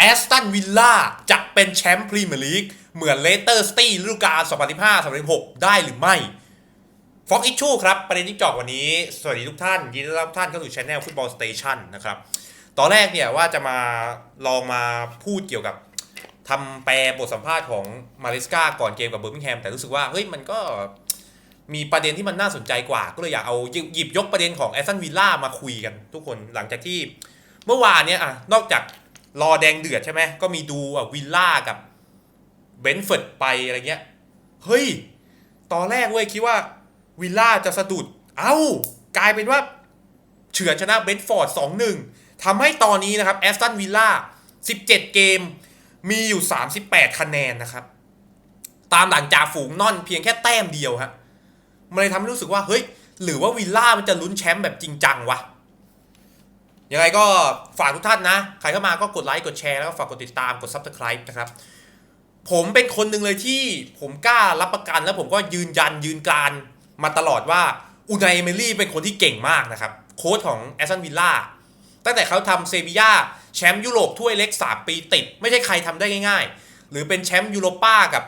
แอสตันวิลล่าจะเป็นแชมป์พรีเมียร์ลีกเหมือนเลสเตอร์สตี้ฤดูกาล2015-2016 ได้หรือไม่ฟ็อกอิชชูครับ ประเด็นที่จอกวันนี้ สวัสดีทุกท่าน ยินดีต้อนรับทุกท่านเข้าสู่ช anel ฟุตบอลสเตชันนะครับ ตอนแรกเนี่ยว่าจะมาลองมาพูดเกี่ยวกับทำแปลบทสัมภาษณ์ของมาริสกาก่อนเกมกับเบอร์มิงแฮม แต่รู้สึกว่า เฮ้ย มันก็มีประเด็นที่มันน่าสนใจกว่า ก็เลยอยากเอาหยิบหยิบยกประเด็นของแอสตันวิลล่ามาคุยกันทุกคนหลังจากที่เมื่อวานเนี่ยอะนอกจาก รอแดงเดือดใช่ไหมก็มีดูวิลล่ากับเบนฟอร์ดไปอะไรเงี้ย เฮ้ย ตอนแรกเว้ยคิดว่าวิลล่าจะสะดุด เอ้า กลายเป็นว่า เฉือนชนะเบนฟอร์ด2-1ทำให้ตอนนี้นะครับแอสตันวิลล่า17 เกม มีอยู่ 38 คะแนนนะครับ ตามหลังจากฝูงนอนเพียงแค่แต้มเดียวฮะ มันเลยทำให้รู้สึกว่า เฮ้ย หรือว่าวิลล่ามันจะลุ้นแชมป์แบบจริงจังวะ ยังไงก็ฝากทุกท่านนะ ใครเข้ามาก็กดไลค์กดแชร์แล้วก็ฝากกดติดตามกด Subscribe นะครับ ผมเป็นคนหนึ่งเลยที่ผมกล้ารับประกันแล้วผมก็ยืนยันยืนกานมาตลอดว่าอูนายเมลี่เป็นคนที่เก่งมากนะครับ โค้ชของแอสตันวิลล่าตั้งแต่เขาทำเซบีย่าแชมป์ยุโรปถ้วยเล็ก 3 ปีติด ไม่ใช่ใครทำได้ง่าย ๆ หรือเป็นแชมป์ยูโรป้ากับ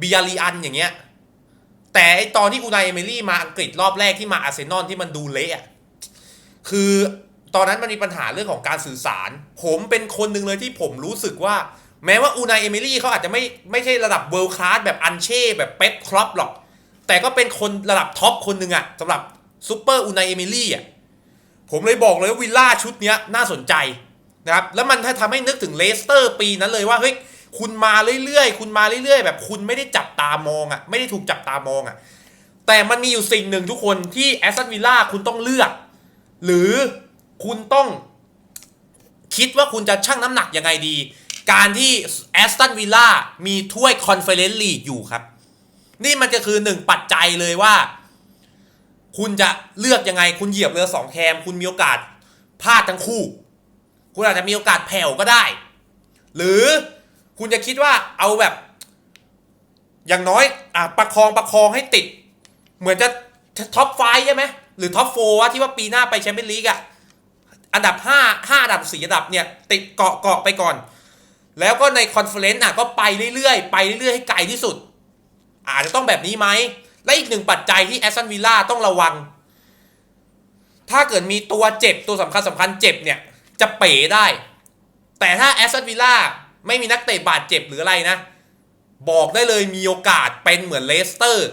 บิยาลีอันอย่างเงี้ยแต่ไอตอนที่อูนายเอเมลี่มาอังกฤษรอบแรกที่มาอาร์เซนอลที่มันดูเละคือ ตอนนั้นมันมีปัญหาเรื่องของการสื่อสาร ผมเป็นคนหนึ่งเลยที่ผมรู้สึกว่า แม้ว่าอูนายเอเมลี่เขาอาจจะไม่ไม่ใช่ระดับเวิลด์คลาสแบบอันเช่แบบเป๊ปครอปหรอก แต่ก็เป็นคนระดับท็อปคนหนึ่งอะสำหรับซูเปอร์อูนายเอเมลี่อะผมเลยบอกเลยว่าวิลล่าชุดนี้น่าสนใจนะครับแล้วมันถ้าทำให้นึกถึงเลสเตอร์ปีนั้นเลยว่าเฮ้ยคุณมาเรื่อยๆ คุณมาเรื่อยๆ แบบคุณไม่ได้จับตามองอะไม่ได้ถูกจับตามองอะแต่มันมีอยู่สิ่งหนึ่งทุกคนที่แอสตันวิลล่าคุณต้องเลือก หรือ คุณต้องคิดว่าคุณจะชั่งน้ำหนักยังไงดี การที่แอสตันวิลล่ามีถ้วยคอนเฟอเรนซ์ลีกอยู่ครับ นี่มันจะคือหนึ่งปัจจัยเลยว่า คุณจะเลือกยังไง คุณเหยียบเรือสองแคม คุณมีโอกาสพลาดทั้งคู่ คุณอาจจะมีโอกาสแผ่วก็ได้ หรือคุณจะคิดว่าเอาแบบ อย่างน้อยอะประคองประคองให้ติด เหมือนจะท็อปไฟใช่ไหมหรือท็อปโฟวะที่ว่าปีหน้าไปแชมเปี้ยนลีกอะ อันดับ 5 5 อันดับ 4 อันดับเนี่ยติดเกาะเกาะไปก่อน แล้วก็ในคอนเฟอเรนซ์อะก็ไปเรื่อยๆ ไปเรื่อยๆ ให้ไกลที่สุด อาจจะต้องแบบนี้ไหม และอีกหนึ่งปัจจัยที่แอสตันวิลล่าต้องระวัง ถ้าเกิดมีตัวเจ็บตัวสำคัญสำคัญเจ็บเนี่ย จะเป๋ได้ แต่ถ้าแอสตันวิลล่าไม่มีนักเตะบาดเจ็บหรืออะไรนะ บอกได้เลยมีโอกาสเป็นเหมือนเลสเตอร์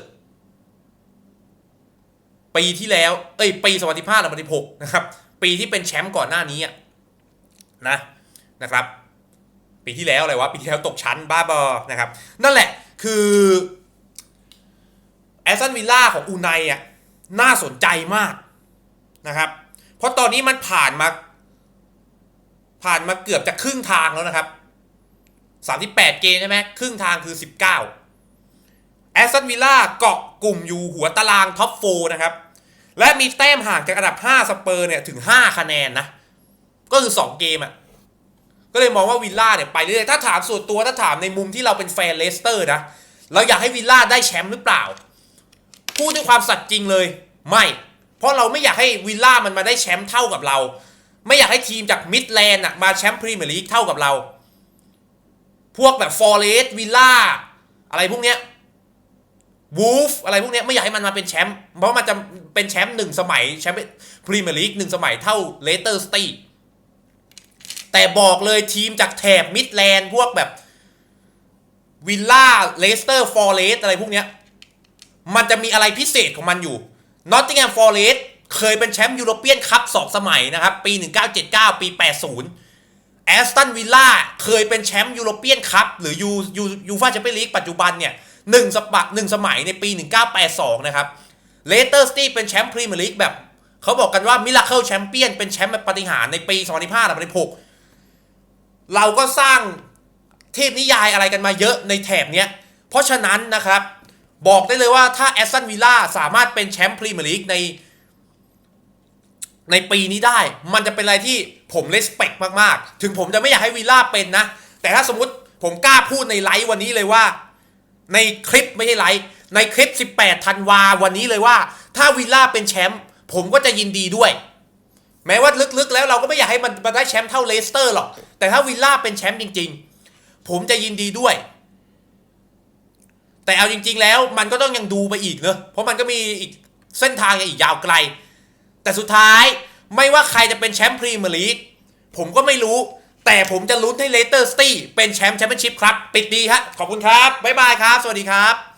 ปีที่แล้ว เอ้ย ปี2015 2016นะครับ ปีที่เป็นแชมป์ก่อนหน้านี้อะนะนะครับ ปีที่แล้วอะไรวะปีที่แล้วตกชั้นบ้าบอนะครับ นั่นแหละคือแอสตันวิลล่าของอูไนอะน่าสนใจมากนะครับ เพราะตอนนี้มันผ่านมา ผ่านมาเกือบจะครึ่งทางแล้วนะครับ38เกมใช่ไหมครึ่งทางคือ19แอสตันวิลล่าเกาะกลุ่มอยู่หัวตารางท็อปโฟนะครับ และมีแต้มห่างจากอันดับ 5 สเปอร์เนี่ยถึง 5 คะแนนนะ ก็คือ 2 เกมอะ่ะ ก็เลยมองว่าวิลล่าเนี่ยไปเรื่อยถ้าถามส่วนตัวถ้าถามในมุมที่เราเป็นแฟนเลสเตอร์นะ เราอยากให้วิลล่าได้แชมป์หรือเปล่า พูดด้วยความสัตย์จริงเลย ไม่ เพราะเราไม่อยากให้วิลล่ามันมาได้แชมป์เท่ากับเรา ไม่อยากให้ทีมจากมิดแลนด์อะมาแชมป์พรีเมียร์ลีกเท่ากับเรา พวกแบบฟอร์เรสต์วิลล่าอะไรพวกเนี้ย วูฟอะไรพวกนี้ไม่อยากให้มันมาเป็นแชมป์เพราะมันจะเป็นแชมป์หนึ่งสมัยแชมป์พรีเมียร์ลีกหนึ่งสมัยเท่าเลสเตอร์สตีแต่บอกเลยทีมจากแถบมิดแลนด์พวกแบบวิลล่าเลสเตอร์ฟอร์เรสอะไรพวกเนี้ยมันจะมีอะไรพิเศษของมันอยู่นอตติงแฮมฟอร์เรสเคยเป็นแชมป์ยูโรเปียนคัพสองสมัยนะครับ ปี 1979 ปี 80 แอสตันวิลล่าเคยเป็นแชมป์ยูโรเปียนคัพหรือยูยูยูฟ่าแชมเปี้ยนลีกปัจจุบันเนี่ย หนึ่งสปักหนึ่งสมัยในปี 1982 นะครับเลสเตอร์สตี้เป็นแชมป์พรีเมียร์ลีกแบบ เขาบอกกันว่ามิราเคิลแชมเปี้ยนเป็นแชมป์แบบปฏิหารในปี 2015 2016 เราก็สร้างเทพนิยายอะไรกันมาเยอะในแถบเนี้ย เพราะฉะนั้นนะครับ บอกได้เลยว่าถ้าแอสตันวิลล่าสามารถเป็นแชมป์พรีเมียร์ลีกในในปีนี้ได้ มันจะเป็นอะไรที่ผมเลสเปกมาก ๆ ถึงผมจะไม่อยากให้วิลล่าเป็นนะ แต่ถ้าสมมติผมกล้าพูดในไลฟ์วันนี้เลยว่า ในคลิปไม่ใช่ไลฟ์ในคลิป 18ธันวาวันนี้เลยว่า ถ้าวิลล่าเป็นแชมป์ผมก็จะยินดีด้วย แม้ว่าลึกๆ แล้วเราก็ไม่อยากให้มันมาได้แชมป์เท่าเลสเตอร์หรอกแต่ถ้าวิลล่าเป็นแชมป์จริง ๆ ผมจะยินดีด้วย แต่เอาจริง ๆ แล้วมันก็ต้องยังดูไปอีกเนอะเพราะมันก็มีอีกเส้นทางอีกยาวไกล แต่สุดท้ายไม่ว่าใครจะเป็นแชมป์พรีเมียร์ลีกผมก็ไม่รู้ แต่ผมจะลุ้นให้เลสเตอร์สตี้เป็นแชมป์แชมเปี้ยนชิพครับ ปิดดีฮะขอบคุณครับ บ๊ายบายครับ สวัสดีครับ